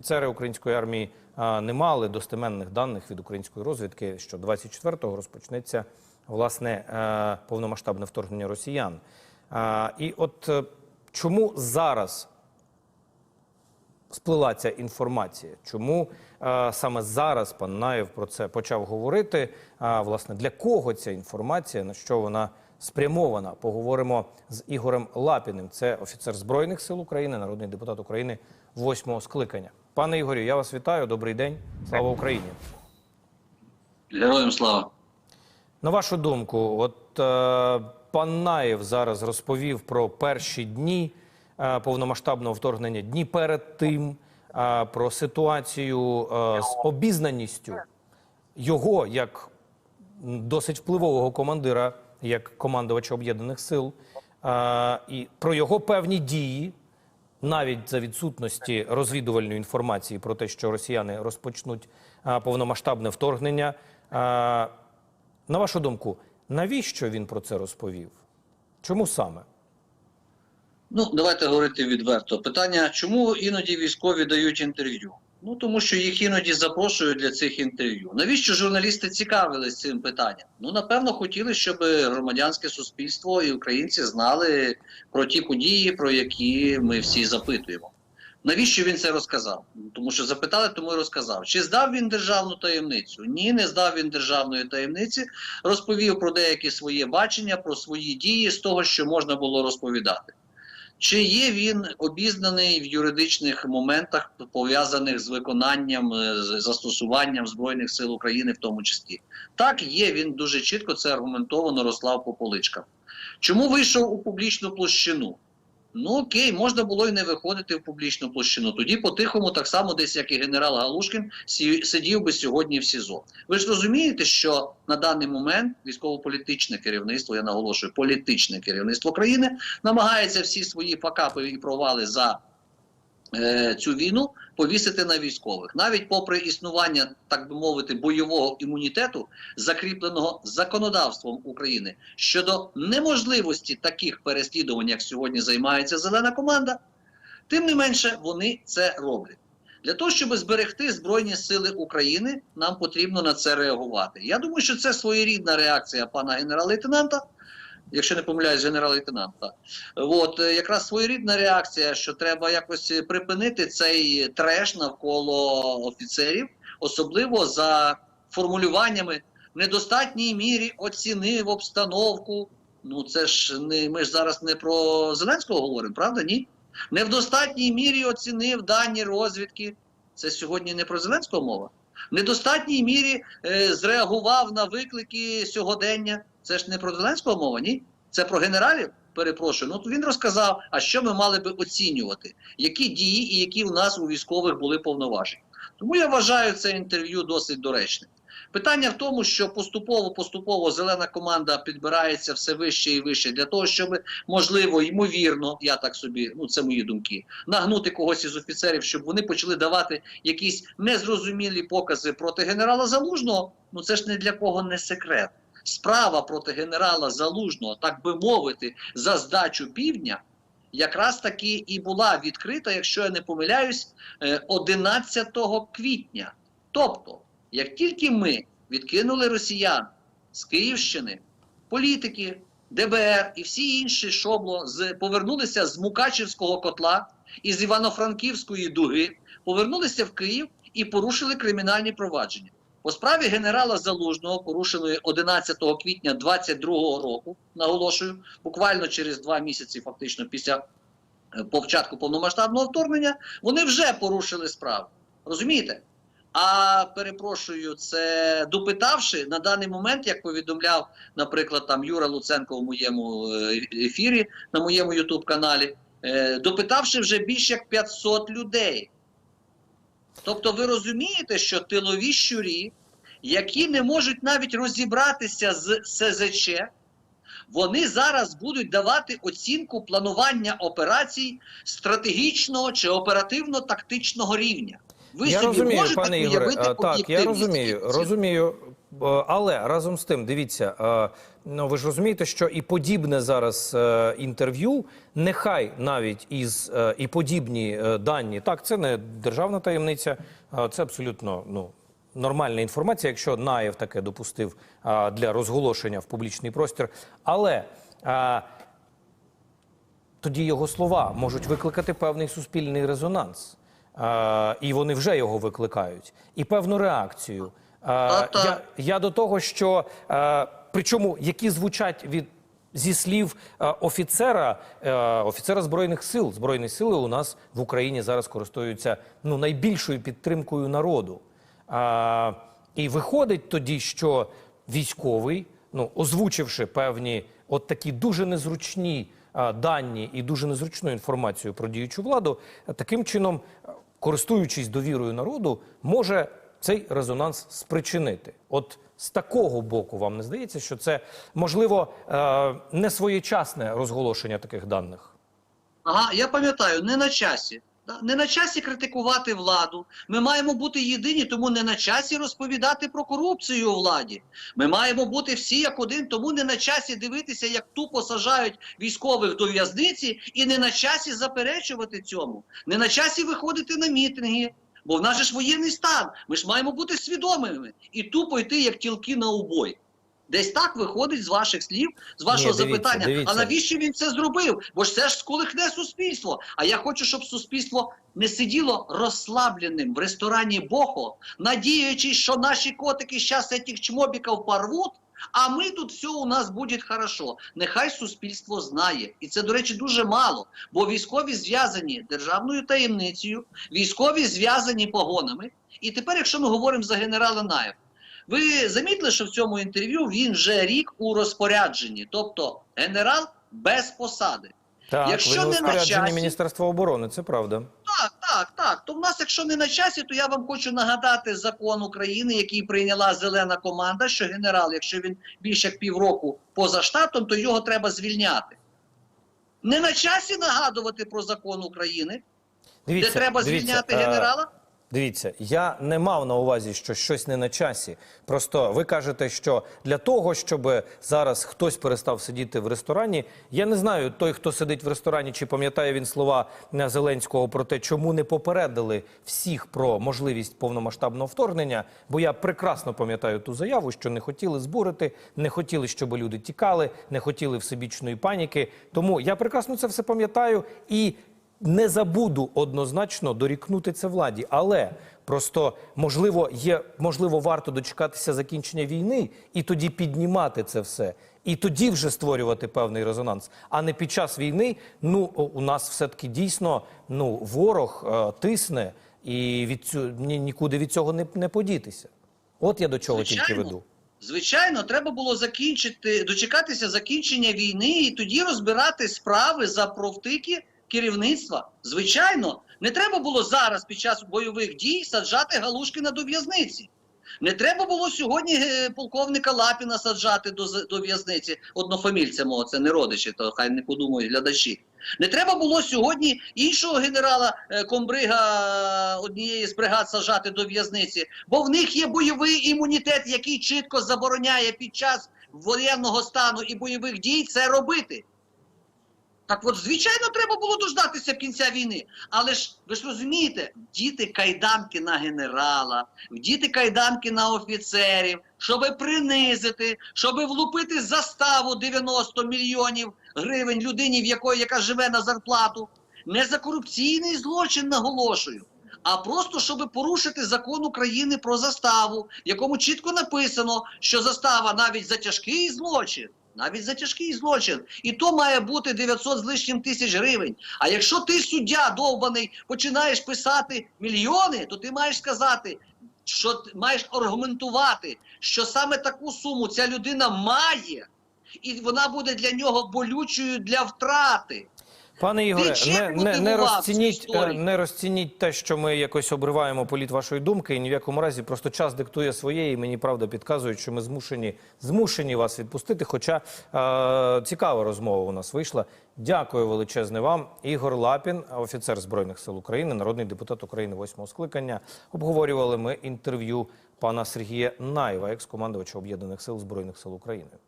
Офіцери української армії не мали достеменних даних від української розвідки, що 24-го розпочнеться власне е, повномасштабне вторгнення росіян. І от е, чому зараз сплила ця інформація? Чому е, саме зараз пан Наєв про це почав говорити? Власне для кого ця інформація? На що вона спрямована? Поговоримо з Ігорем Лапіним. Це офіцер збройних сил України, народний депутат України восьмого скликання. Пане Ігорю, я вас вітаю. Добрий день. Слава Україні. Героям слава. На вашу думку, от е, пан Наєв зараз розповів про перші дні е, повномасштабного вторгнення, дні перед тим, е, про ситуацію е, з обізнаністю його як досить впливового командира, як командувача об'єднаних сил, е, і про його певні дії, навіть за відсутності розвідувальної інформації про те, що росіяни розпочнуть повномасштабне вторгнення. На вашу думку, навіщо він про це розповів? Чому саме? Ну, давайте говорити відверто. Питання, чому іноді військові дають інтерв'ю? Ну, тому що їх іноді запрошують для цих інтерв'ю. Навіщо журналісти цікавились цим питанням? Ну, напевно, хотіли, щоб громадянське суспільство і українці знали про ті події, про які ми всі запитуємо. Навіщо він це розказав? Ну, Тому що запитали, тому і розказав. Чи здав він державну таємницю? Ні, не здав він державної таємниці. Розповів про деякі своє бачення, про свої дії з того, що можна було розповідати. Чи є він обізнаний в юридичних моментах, пов'язаних з виконанням, е, з застосуванням Збройних сил України, в тому числі? Так, є, він дуже чітко це аргументовано розклав по поличкам. Чому вийшов у публічну площину? Ну окей, можна було і не виходити в публічну площину. Тоді по-тихому, так само, десь як і генерал Галушкін, сидів би сьогодні в СІЗО. Ви ж розумієте, що на даний момент військово-політичне керівництво, я наголошую, політичне керівництво країни намагається всі свої факапи і провали за цю війну повісити на військових, навіть попри існування, так би мовити, бойового імунітету, закріпленого законодавством України щодо неможливості таких переслідувань, як сьогодні займається зелена команда, тим не менше вони це роблять. Для того, щоб зберегти Збройні Сили України, нам потрібно на це реагувати. Я думаю, що це своєрідна реакція пана генерал-лейтенанта, якщо не помиляюсь, генерал-лейтенант. От е, якраз своєрідна реакція, що треба якось припинити цей треш навколо офіцерів, особливо за формулюваннями в недостатній мірі оцінив обстановку. Ну це ж не ми ж зараз не про Зеленського говоримо, правда? Ні? Не в достатній мірі оцінив дані розвідки. Це сьогодні не про Зеленського мова. В недостатній мірі е, зреагував на виклики сьогодення. Це ж не про Зеленського мова, ні? Це про генералів. Перепрошую. Ну то він розказав, а що ми мали би оцінювати, які дії і які у нас у військових були повноваження. Тому я вважаю це інтерв'ю досить доречним. Питання в тому, що поступово поступово зелена команда підбирається все вище і вище для того, щоб можливо, ймовірно, я так собі, ну це мої думки, нагнути когось із офіцерів, щоб вони почали давати якісь незрозумілі покази проти генерала Залужного. Ну це ж не для кого не секрет. Справа проти генерала Залужного, так би мовити, за здачу півдня. Якраз таки і була відкрита, якщо я не помиляюсь, е, 11 квітня. Тобто, як тільки ми відкинули росіян з Київщини, політики, ДБР і всі інші шобло з повернулися з Мукачівського котла із Івано-Франківської дуги, повернулися в Київ і порушили кримінальні провадження. По справі генерала Залужного, порушеної 11 квітня 22 року, наголошую, буквально через два місяці, фактично після е, початку повномасштабного вторгнення, вони вже порушили справу. Розумієте? А перепрошую, це допитавши на даний момент, як повідомляв, наприклад, там Юра Луценко в моєму е, ефірі на моєму Ютуб каналі, е, допитавши вже більше як 500 людей. Тобто, ви розумієте, що тилові щурі, які не можуть навіть розібратися з СЗЧ, вони зараз будуть давати оцінку планування операцій стратегічного чи оперативно-тактичного рівня. Ви я собі розумію, можете пане Ігоре. Так, я розумію. Розумію. Е, Але разом з тим, дивіться, е, ну ви ж розумієте, що і подібне зараз е, інтерв'ю, нехай навіть із е, і подібні е, дані, так, це не державна таємниця, е, це абсолютно ну. Нормальна інформація, якщо Наєв таке допустив а, для розголошення в публічний простір. Але а, тоді його слова можуть викликати певний суспільний резонанс. І вони вже його викликають. І певну реакцію. Я, я до того, що причому які звучать від. Зі слів офіцера, офіцера збройних сил, збройні сили у нас в Україні зараз користуються ну найбільшою підтримкою народу. А, і виходить тоді, що військовий, ну озвучивши певні от такі дуже незручні а, дані і дуже незручну інформацію про діючу владу, таким чином, користуючись довірою народу, може цей резонанс спричинити. От з такого боку вам не здається, що це можливо е, не своєчасне розголошення таких даних? Ага, я пам'ятаю, не на часі. Не на часі критикувати владу. Ми маємо бути єдині, тому не на часі розповідати про корупцію у владі. Ми маємо бути всі як один, тому не на часі дивитися, як тупо сажають військових до в'язниці, і не на часі заперечувати цьому. Не на часі виходити на мітинги. Бо в нас же ж воєнний стан. Ми ж маємо бути свідомими і тупо йти як тілки на убой. Десь так виходить з ваших слів, з вашого Ні, дивіться, запитання. дивіться. А навіщо він це зробив? Бо ж це ж сколихне суспільство. А я хочу, щоб суспільство не сиділо розслабленим в ресторані Бохо, надіючись, що наші котики зараз цих чмобіків порвуть, а ми тут все у нас буде хорошо. Нехай суспільство знає. І це, до речі, дуже мало. Бо військові зв'язані державною таємницею, військові зв'язані погонами. І тепер, якщо ми говоримо за генерала Наєва, ви замітили, що в цьому інтерв'ю він вже рік у розпорядженні, тобто генерал без посади. Так, Якщо ви не на часі- Міністерства оборони, це правда. Так, так, так. То в нас, якщо не на часі, то я вам хочу нагадати закон України, який прийняла зелена команда, що генерал, якщо він більше як півроку поза штатом, то його треба звільняти. Не на часі нагадувати про закон України, Дивіться, де треба дивіться, звільняти е, генерала. Дивіться, я не мав на увазі, що щось не на часі. Просто ви кажете, що для того, щоб зараз хтось перестав сидіти в ресторані, я не знаю, той, хто сидить в ресторані, чи пам'ятає він слова е, Зеленського про те, чому не попередили всіх про можливість повномасштабного вторгнення. Бо я прекрасно пам'ятаю ту заяву, що не хотіли збурити, не хотіли, щоб люди тікали, не хотіли всебічної паніки. Тому я прекрасно це все пам'ятаю і не забуду однозначно дорікнути це владі, але просто можливо є можливо варто дочекатися закінчення війни і тоді піднімати це все, і тоді вже створювати певний резонанс. А не під час війни. Ну у нас все таки дійсно ну ворог е, тисне, і від цю ні, нікуди від цього не, не подітися. От я до чого тільки веду. Звичайно, треба було закінчити, дочекатися закінчення війни і тоді розбирати справи за провтики керівництва. Звичайно, не треба було зараз під час бойових дій саджати Галушкіна до в'язниці. Не треба було сьогодні е, полковника Лапіна саджати до, до в'язниці однофамільця мого, це не родичі, то хай не подумають глядачі. Не треба було сьогодні іншого генерала е, комбрига однієї з бригад саджати до в'язниці, бо в них є бойовий імунітет, який чітко забороняє під час воєнного стану і бойових дій це робити. Так от, звичайно, треба було дождатися кінця війни. Але ж ви ж розумієте, діти кайданки на генерала, діти кайданки на офіцерів, щоб принизити, щоб влупити заставу 90 мільйонів гривень людині, в якої яка живе на зарплату. Не за корупційний злочин наголошую. А просто щоб порушити закон України про заставу, в якому чітко написано, що застава навіть за тяжкий злочин, навіть за тяжкий злочин, і то має бути 900 з лишнім тисяч гривень. А якщо ти суддя довбаний починаєш писати мільйони, то ти маєш сказати, що ти маєш аргументувати, що саме таку суму ця людина має, і вона буде для нього болючою для втрати. Пане Ігоре, не, не, не, розцініть, е, не розцініть те, що ми якось обриваємо політ вашої думки, і ні в якому разі просто час диктує своє, і мені правда підказують, що ми змушені, змушені вас відпустити. Хоча е, цікава розмова у нас вийшла. Дякую величезне вам. Ігор Лапін, офіцер Збройних сил України, народний депутат України восьмого скликання. Обговорювали ми інтерв'ю пана Сергія Наєва, екс-командувача Об'єднаних сил Збройних сил України.